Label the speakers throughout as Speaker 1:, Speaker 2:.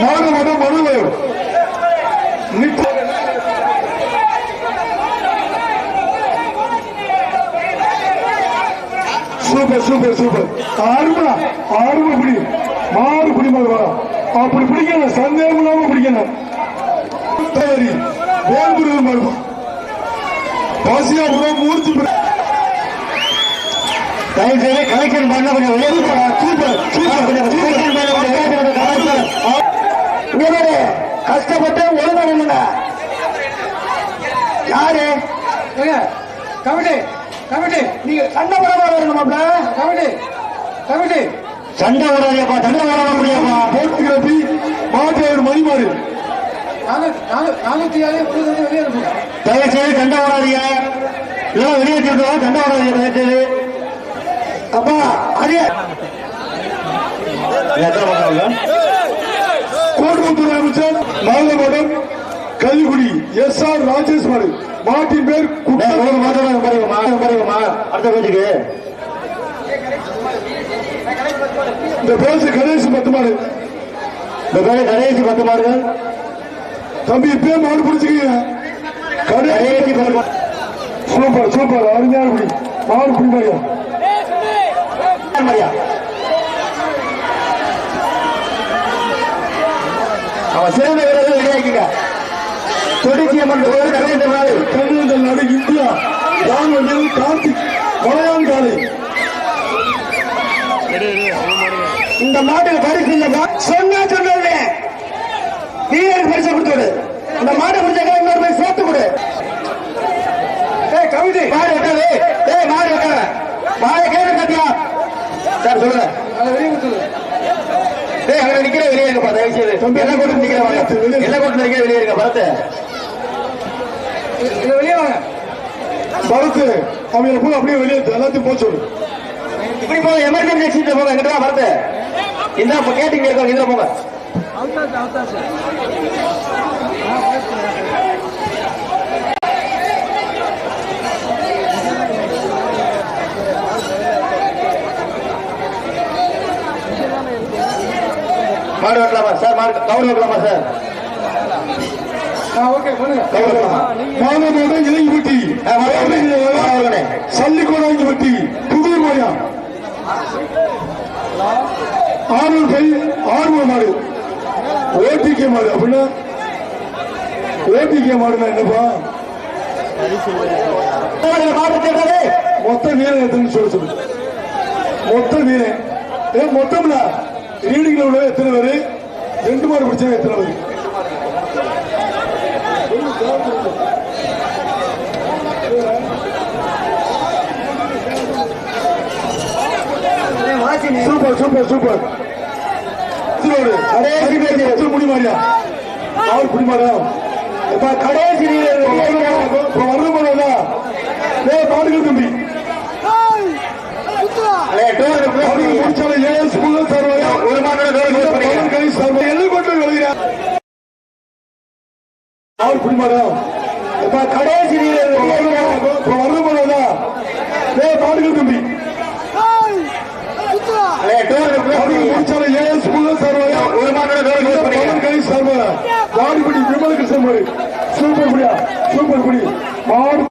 Speaker 1: மாணவன மனுவர் நிப்ப super super super. ஆறுமா ஆறுமா பிடி. மாறு பிடி மாதிரி வரும். அப்படி பிடிக்கணும் சந்தேகம் இல்லாம பிடிக்கணும் சரி வேல்புரம் மருமா பாசியாபுரம் மூர்த்தி பிடி-
Speaker 2: கலெக்டர் செய்து கலெக்ஷன் பண்ண கொஞ்சம் வெளியே
Speaker 1: சூப்பர் சூப்பர்
Speaker 2: கலெக்ஷன் பண்ண கொஞ்சம் வெளியே போடா. கலெக்ஷன். பாரு, கஷ்டப்பட்டு ஒழுங்கா நில்லுங்க. யாரு
Speaker 3: கமிட்டி கமிட்டி.
Speaker 2: நீங்க சண்டை வரணும் மாப்ள.
Speaker 3: Committee committee.
Speaker 2: சண்டை போடாதீங்கப்பா சண்டை போடாம முடியாப்பா
Speaker 1: போர்த்துகிறபி மாற்று மணிமாறு
Speaker 3: நானூ- நானூ- நானூத்தி ஏழு வெளியே இருப்போம்
Speaker 2: தயவு செய்து சண்டை போடாதீங்க. இதெல்லாம் வெளியே வச்சிருக்கோம் சண்டை தயவு செய்து அப்பா அரிய எத்தனை பக்கம்
Speaker 1: கல்விக்குடி எஸ் ஆர் ராஜேஷ் மாடு மாட்டின் பேர்
Speaker 2: அடுத்த பேச்சுக்கு.
Speaker 1: இந்த பேசு கணேஷ் பத்து மாடு
Speaker 2: இந்த பேரு கடைசி பத்து மாடுகள்
Speaker 1: தம்பி இப்பயே மாடு பிடிச்சிக்கீங்க. கணேஷ். சூப்பர் சூப்பர் அருமையான குடி. மாடு குடி மாதிரியா.
Speaker 2: அவன் சிறந்த அம்மன் கோவில் கடைசி நாள்
Speaker 1: கர்நாடக நாடு இந்தியா ராணுவ கார்த்திக் மலையான் காலை
Speaker 2: இந்த மாட்டுக்கு பரிசு இல்லப்பா சொன்னா சொன்னது வீரருக்கு பரிசு கொடுத்து இந்த மாட்டை பிடிச்ச இன்னொரு போய் சேர்த்து கொடு.
Speaker 3: ஏய் கமிட்டி
Speaker 2: மாடு வெட்டாது. ஏய் மாடு வெட்டாத. மாடு கேட்டு கத்தியா சார் சொல்லுங்க. ஏய் அங்க நிக்கிற வெளியே இருக்கப்பா தயவு செய்து எல்லாம் கொண்டு நிக்கிற வாங்க. எல்லாம் கொண்டு நிக்கிற வெளியே இருக்க பரத்து.
Speaker 3: இதை வெளியே வாங்க.
Speaker 1: பருத்து அவங்களை போய் அப்படியே வெளியே எல்லாத்தையும் போச்சு
Speaker 2: இப்படி போங்க எமர்ஜென்சி எக்ஸிட் போங்க எங்கிட்ட வா பரத்து. இந்த இப்ப கேட்டீங்க இருக்கோம் இதுல போங்க. மாடு வெட்டலாமா சார்? மாடு கவர் வெட்டலாமா சார்?
Speaker 3: ஆ ஓகே பண்ணுங்க.
Speaker 2: கவர் வெட்டலாமா
Speaker 1: மாணவனோட இலங்கி வெட்டி
Speaker 2: ஆ, மாடு
Speaker 1: ஆறு மாடு. அப்படின்னா ஓட்டிக்கே மாடுனா என்னப்பா? மொத்த நீரம் எத்தனை சொல்ல சொல்லு மொத்த நீரம் ஏ மொத்தம்ல ரீடிங்ல உள்ள எத்தனை பேரு? ரெண்டு மாடு பிடிச்சா எத்தனை பேரு? Super super super. திருவோடு
Speaker 2: கடைசி பேச்சு.
Speaker 1: பத்து முடி மாறியா அவர் குடி மாறியா
Speaker 2: இப்ப கடைசி வீரர் வெளியே இருக்க.
Speaker 1: இப்ப வர்ற மாடா ஏ பாடுகள் தம்பி.
Speaker 2: அலே, டோர் இருக்கு.
Speaker 1: அவருக்கு முடிச்சால ஏஎஸ் புள்ள தருவாயா
Speaker 2: ஒரு
Speaker 1: சார்பா எல்லாம் கொண்டு விளையா அவர் குடி மாறியா
Speaker 2: இப்ப கடைசி
Speaker 1: ஏ பாடுகள் தம்பி வாடிப்படி விமல கிருஷ்ணன் சூப்பர் குடியா சூப்பர் குடி மாடு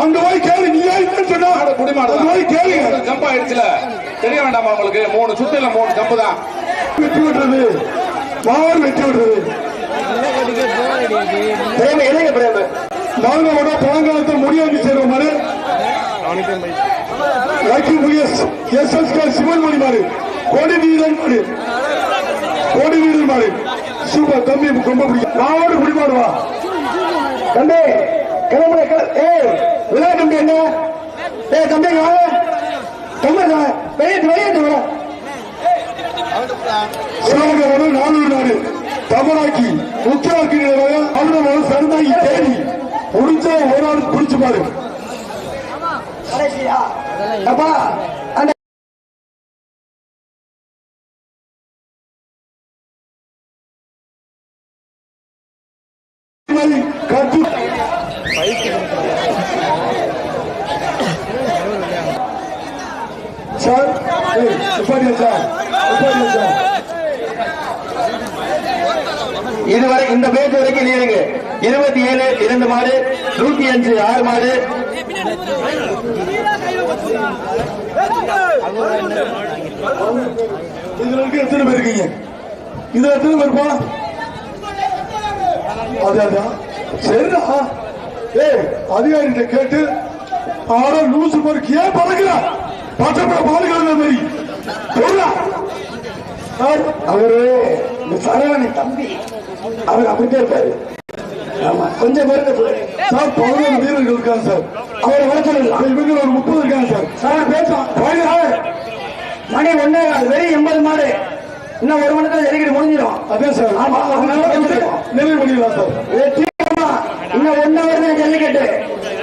Speaker 1: அங்க போய் கேளு நீ ஏன் சொன்னா
Speaker 4: குடிமாடு
Speaker 1: போய் கேளுங்க
Speaker 4: ஜம்ப் ஆயிடுச்சுல. தெரிய வேண்டாமா உங்களுக்கு? மூணு சுத்துல மூணு ஜம்பு தான்.
Speaker 1: வெற்றி விடுறது பவர் வெற்றி விடுறது
Speaker 2: பிரேம. இளைய பிரேம
Speaker 1: நாங்களோட பழங்காலத்தை மாதிரி எஸ் எஸ் கே சிவன் மணி மாறு கோடி வீரன் மாறு கோடி வீரன் மாடு. சூப்பர் தம்பி ரொம்ப பிடிக்கும். நாவோடு குடி
Speaker 2: தம்பி கிளம்புற கிள- ஏய் என்ன? ஏய் தம்பி இங்க வாங்க தம்பி
Speaker 1: நானூறு நாடு. தமிழாக்கி முக்கியமாக்கி அவனோட சருந்தாகி தேடி முடிஞ்ச ஒரு ஆள் பிடிச்சு பாரு
Speaker 2: கடைசியா அப்பா அந்த
Speaker 1: கட்டு ஏய், நிப்பாட்டியாச்சா? நிப்பாட்டியாச்சா?
Speaker 2: இதுவரை இந்த பேச்சு வரைக்கும் நீங்க இருபத்தி ஏழு இரண்டு மாடு நூத்தி அஞ்சு ஆறு மாடு.
Speaker 1: இதுல இருக்கு எத்தனை பேர் இருக்கீங்க? இதுல எத்தனை பேர் அது அதான் சரிடா. ஏய் அதிகாரிகிட்ட கேட்டு ஆரோ லூசு மாதிரி ஏன் பறக்கிறான் மாதிரி சொல்றா
Speaker 2: அவரு சரவணி தம்பி. அவர் அப்படித்தான் இருப்பாரு. ஆமா கொஞ்சம் பேருக்கு
Speaker 1: சார். பதினோரு வீரர்கள் இருக்காங்க சார்.
Speaker 2: அவரை வர சொல்லுங்க
Speaker 1: இவங்க ஒரு முப்பது இருக்காங்க சார்.
Speaker 2: சார் பேசுவோம் மணி ஒன்னே கால் வெறும் எண்பது மாடு. இன்னும் ஒரு மணி நேரத்துல ஜல்லிக்கட்டு முடிஞ்சிடும்.
Speaker 1: அதே சார்.
Speaker 2: ஆமா.
Speaker 1: நிறைவு பண்ணிடலாம் சார்.
Speaker 2: இன்னும் ஒன் ஹவர் தான் ஜல்லிக்கட்டு.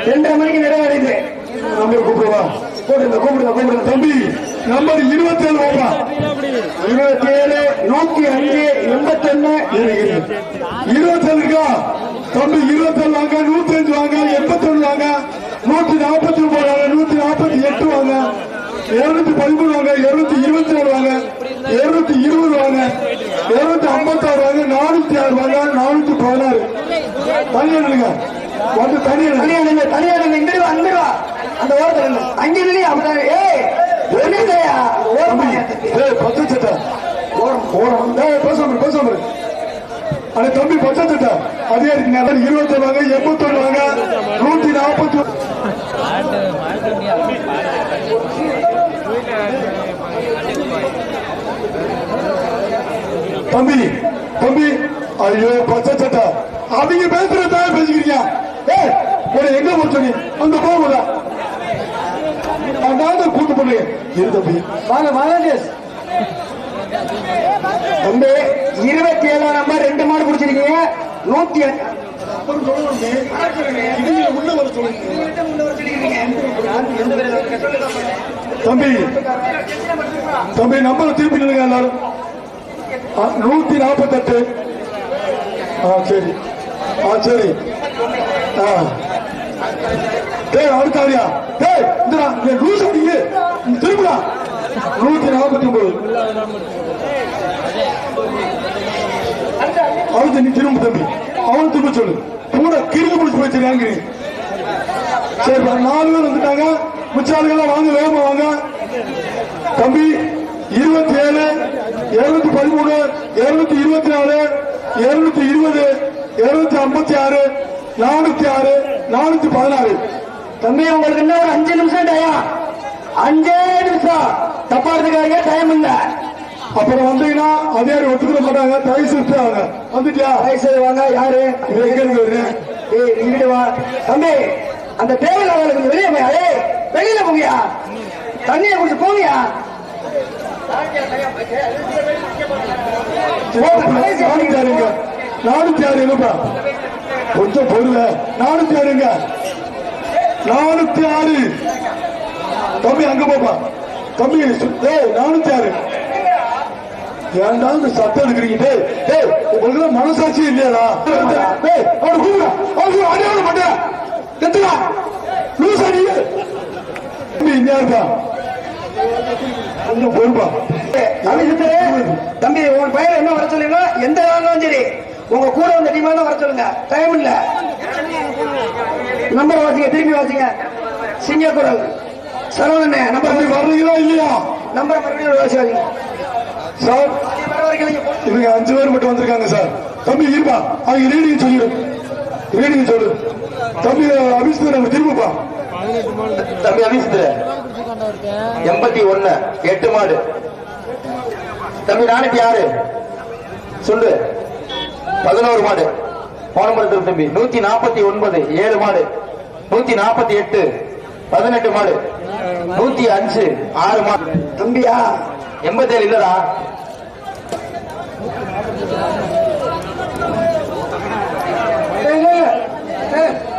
Speaker 2: ரெண்டரை மணிக்கு நிறைவடையுது
Speaker 1: நம்ம கூப்பிடுவா
Speaker 2: கூப்பிடுங்க கூப்பிடுங்க கூப்பிடுங்க
Speaker 1: தம்பி. நம்பர் இருபத்தி ஏழு வாப்பா.
Speaker 2: இருபத்தி ஏழு நூத்தி அஞ்சு எண்பத்தி ஒண்ணு
Speaker 1: இருபத்தி ஏழுக்கா தம்பி இருபத்தி ஏழு வாங்க நூத்தி அஞ்சு வாங்க எண்பத்தி ஒண்ணு வாங்க. நூத்தி நாற்பத்தி ஒன்பது வாங்க நூத்தி நாற்பத்தி எட்டு வாங்க. இருநூத்தி பதிமூணு வாங்க இருநூத்தி இருபத்தி ஏழு வாங்க. இருநூத்தி இருபது வாங்க. இருநூத்தி ஐம்பத்தி ஆறு வாங்க நானூத்தி ஆறு வாங்க நானூத்தி பதினாறு. தனியா நில்லுங்க. வந்து தனியா நில்லுங்க.
Speaker 2: தனியா நில்லு தனியா நில்லு இங்கிட்டு வா. அந்த ஓரத்துல அங்கே அப்படிதான் ஏய் என்னதையா ஓரமா
Speaker 1: ஏய், பச்சை ஓரம் ஓரம். ஏய், பேசாம பேசாம. அட தம்பி பச்சை சட்டை. அதே இருக்குங்க இருபத்தி வாங்க நூத்தி நாற்பத்தி தம்பி தம்பி ஐயோ பச்சை சட்டை. அவங்க பேசுற பேசிக்கிறீங்க ஏய் ஒரு எங்க போச்சு அந்த போகுதா நான் கூட்டு தம்பி.
Speaker 2: வாங்க வாங்க தம்பி இருபத்தி ஏழாம் நம்பர் ரெண்டு மாடு குடிச்சிருக்கீங்க நூத்தி
Speaker 1: தம்பி தம்பி நம்பரை திருப்பி நில்லுங்க எல்லாரும். நூத்தி நாற்பத்தெட்டு. ஆ சரி. ஆ சரி. ஆ. டேய் அடுத்தாரியா டேய் இந்தடா நீ லூஸ் அடிங்க திரும்புடா. நூத்தி நாற்பத்தி ஒன்பது அவனுக்கு நீ திரும்ப தம்பி. அவன் திரும்ப சொல்லு. கூட கிறுக்கு முடிச்சு போச்சுருக்காங்க சரி நாலு பேர் வந்துட்டாங்க. முச்சாளுகள் வாங்க வேகமா வாங்க. தம்பி இருபத்தி ஏழு இருநூத்தி பதிமூணு இருநூத்தி இருபத்தி நாலு இருநூத்தி இருபது இருநூத்தி ஐம்பத்தி ஆறு நானூத்தி ஆறு நானூத்தி பதினாறு.
Speaker 2: தம்பி உங்களுக்கு இன்னும் ஒரு அஞ்சு நிமிஷம் டயம் அஞ்சே நிமிஷம். தப்பா எடுத்துக்காதீங்க டைம் இல்ல.
Speaker 1: அப்புறம் வந்தீங்கன்னா அதே ஒத்துக்கிற மாட்டாங்க தயவு வாங்க. வந்துட்டியா?
Speaker 2: வயசு வாங்க. யாரு? ஏய் இங்கிட்டு வா. தம்பி அந்த டேபிள் கொஞ்சம் வெளியே போய்? அடே வெளியில போங்கயா? தண்ணியை குடிச்சு போங்கயா?
Speaker 1: நானூத்தி ஆறு எங்கப்பா? கொஞ்சம் பொருள் நானூத்தி ஆறுங்க நானூத்தி ஆறு. தம்பி அங்க போப்பா. தம்பி சு- நானூத்தி ஆறு. ஏன்டா இந்த சத்தம் எடுக்கிறீங்க? டேய் டேய் உங்களுக்கு மனசாட்சி இல்லையாடா? டேய் அவனை அவன் மாட்டேன் எத்தனா லூஸ் தம்பி இந்த இருக்கா கொஞ்சம் பொறுப்பா
Speaker 2: தம்பி உன் பையன் என்ன வர சொல்லுங்க எந்த காரணம் சரி. உங்க கூட வந்த டீமா வர சொல்லுங்க. டைம் இல்ல. நம்பர் வாசிங்க திருப்பி வாசிங்க. சிங்கக்குரல் சரவணனே நம்பர்
Speaker 1: வர்றீங்களா இல்லையா?
Speaker 2: நம்பர் மறுபடியும் வாசி வாசிங்க.
Speaker 1: சார் இவங்க அஞ்சு பேர் மட்டும் வந்திருக்காங்க சார் தம்பி இருப்பா. அவங்க ரீடிங் சொல்லிடு. ரீடிங் சொல்லு. தம்பி அபிஷேக் நம்ம திரும்பப்பா
Speaker 2: தம்பி அபிஷித்து எண்பத்தி ஒண்ணு எட்டு மாடு. தம்பி நானூத்தி ஆறு சொல்லு. பதினோரு மாடு. போன திரு தம்பி. நூத்தி நாற்பத்தி ஒன்பது ஏழு மாடு. நூத்தி நாற்பத்தி எட்டு பதினெட்டு மாடு. நூத்தி அஞ்சு ஆறு மாடு. தம்பியா எண்பத்தி ஏழு இல்லடா.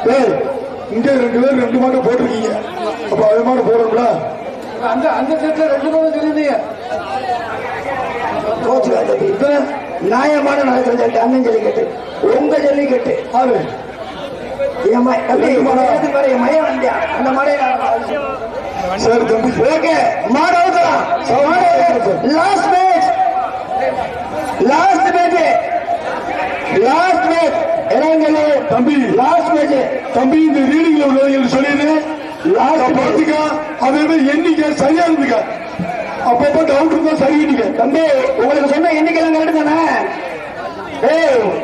Speaker 1: டேய் இங்க ரெண்டு பேர் ரெண்டு மாடு போட்டிருக்கீங்க. அப்ப அது மாடு போடணும்ல?
Speaker 3: அந்த அந்த செட்ல ரெண்டு சொல்லியிருந்தீங்க
Speaker 1: இத்தனை
Speaker 2: நியாயமான நடக்கிற ஜல்லி அண்ணன் ஜல்லிக்கட்டு உங்க ஜல்லிக்கட்டு
Speaker 1: ஆறு
Speaker 2: என் வந்தியா அந்த okay அவுக்கலாம் last match last match last match
Speaker 1: தம்பி.
Speaker 2: லாஸ்ட் மேட்ச்
Speaker 1: தம்பி இந்த ரீடிங்ல உள்ளவங்க சொல்லிடு லாஸ்ட் பார்த்துக்க அதோட எண்ணிக்கை சரியா இருந்துக்க? அப்பப்ப டவுட் இருந்தா சரி
Speaker 2: தம்பி உங்களுக்கு சொன்ன எண்ணிக்கை கரெக்ட் தானே? ஏய்